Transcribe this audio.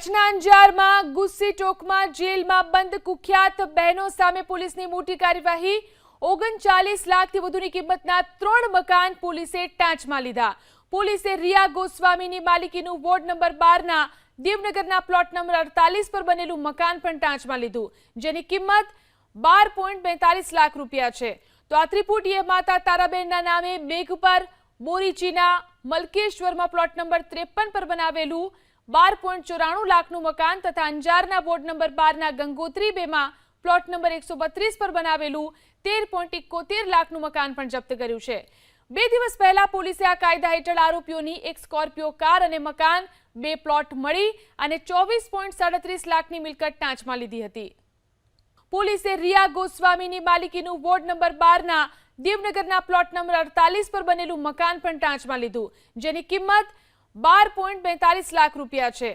કચ્છના અંજારમાં ગુસ્સી ટોકમાં જેલમાં બંધ કુખ્યાત બહેનો સામે પોલીસની મોટી કાર્યવાહી. ઓગણચાલીસ લાખથી વધુની કિંમતના ત્રણ મકાન પોલીસે ટાંચમાં લીધા. પોલીસે રિયા ગોસ્વામીની માલિકીનું વોર્ડ નંબર બારના દેવનગરના પ્લોટ નંબર અડતાલીસ પર બનેલું મકાન પણ ટાંચમાં લીધું, જેની કિંમત બાર લાખ રૂપિયા છે. તો આ ત્રિપુટીએ માતા તારાબેનના નામે મેઘપર બોરીચીના મલકેશ્વરમાં પ્લોટ નંબર ત્રેપન પર બનાવેલું બાર પોઈન્ટ ચોરાણું લાખનું મકાન તથા અંજારના વોર્ડ નંબર બારના ગંગોત્રી બેમાં પ્લોટ નંબર એકસો બત્રીસ પર બનાવેલું તેર પોઈન્ટ ઇકોતેર લાખનું મકાન પણ જપ્ત કર્યું છે. બે દિવસ પહેલા પોલીસે આ કાયદા હેઠળ આરોપીઓની એક સ્કોર્પિયો કાર અને મકાન, બે પ્લોટ મળી અને ચોવીસ પોઈન્ટ સાડત્રીસ લાખની મિલકત ટાંચમાં લીધી હતી. પોલીસે રિયા ગોસ્વામીની માલિકીનું વોર્ડ નંબર બારના દેવનગરના પ્લોટ નંબર અડતાલીસ પર બનેલું મકાન પણ ટાંચમાં લીધું, જેની કિંમત બાર પોઈન્ટ બેતાલીસ લાખ રૂપિયા છે.